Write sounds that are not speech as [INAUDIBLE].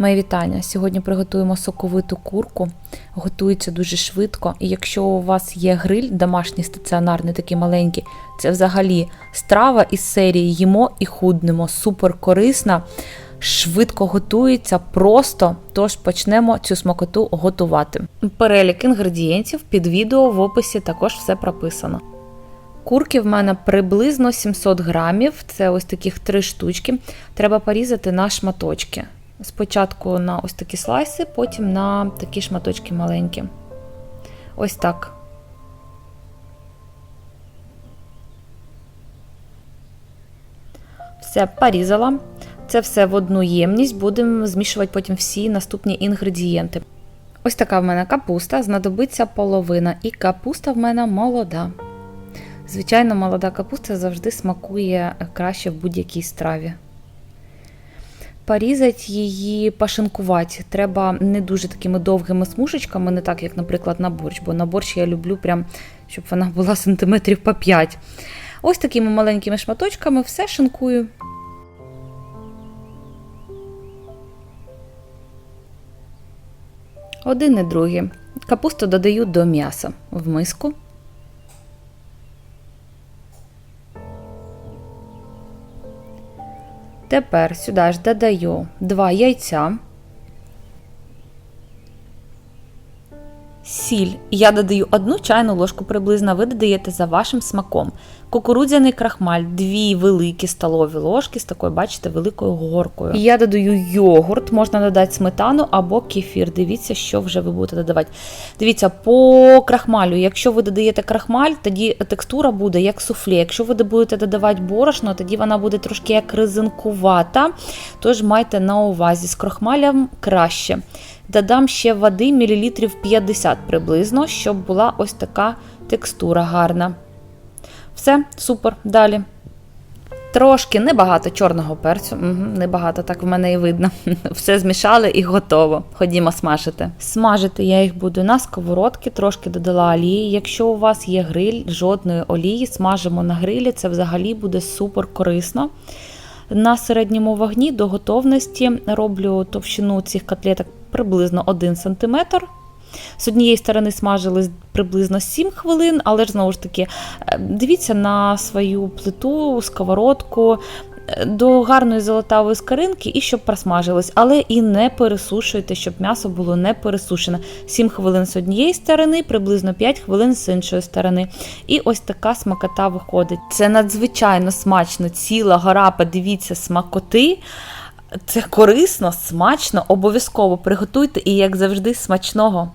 Мої вітання. Сьогодні приготуємо соковиту курку. Готується дуже швидко. І якщо у вас є гриль, домашній стаціонарний, такий маленький, це взагалі страва із серії їмо і худнемо. Супер корисна, швидко готується, просто. Тож почнемо цю смакоту готувати. Перелік інгредієнтів під відео в описі також все прописано. Курки в мене приблизно 700 грамів, це ось таких три штучки. Треба порізати на шматочки. Спочатку на ось такі слайси, потім на такі шматочки маленькі. Ось так. Все, порізала. Це все в одну ємність, будемо змішувати потім всі наступні інгредієнти. Ось така в мене капуста, знадобиться половина, і капуста в мене молода. Звичайно, молода капуста завжди смакує краще в будь-якій страві. Порізати її, пашинкувати. Треба не дуже такими довгими смужечками, не так, як, наприклад, на борщ, бо на борщ я люблю, прям, щоб вона була сантиметрів по 5. Ось такими маленькими шматочками все шинкую. Один і другий. Капусту додаю до м'яса в миску. Тепер сюди ж додаю 2 яйця, сіль. Я додаю одну чайну ложку приблизно, ви додаєте за вашим смаком. Кукурудзяний крахмаль, дві великі столові ложки з такою, бачите, великою горкою. Я додаю йогурт, можна додати сметану або кефір. Дивіться, що вже ви будете додавати. Дивіться, по крахмалю, якщо ви додаєте крахмаль, тоді текстура буде як суфле. Якщо ви будете додавати борошно, тоді вона буде трошки як резинкувата. Тож майте на увазі, з крахмалем краще. Додам ще води мілілітрів 50 приблизно, щоб була ось така текстура гарна. Все, супер, далі. Трошки небагато чорного перцю, угу, небагато, так в мене і видно. [LAUGHS] Все змішали і готово. Ходімо смажити. Смажити я їх буду на сковородки, трошки додала олії. Якщо у вас є гриль, жодної олії, смажимо на грилі, це взагалі буде супер корисно. На середньому вогні до готовності роблю товщину цих котлеток приблизно 1 см. З однієї сторони смажились приблизно 7 хвилин, але ж знову ж таки, дивіться на свою плиту, сковородку до гарної золотавої скаринки і щоб просмажилось, але і не пересушуйте, щоб м'ясо було не пересушене. 7 хвилин з однієї сторони, приблизно 5 хвилин з іншої сторони. І ось така смакота виходить. Це надзвичайно смачно, ціла гора, подивіться, смакоти. Це корисно, смачно, обов'язково приготуйте і, як завжди, смачного.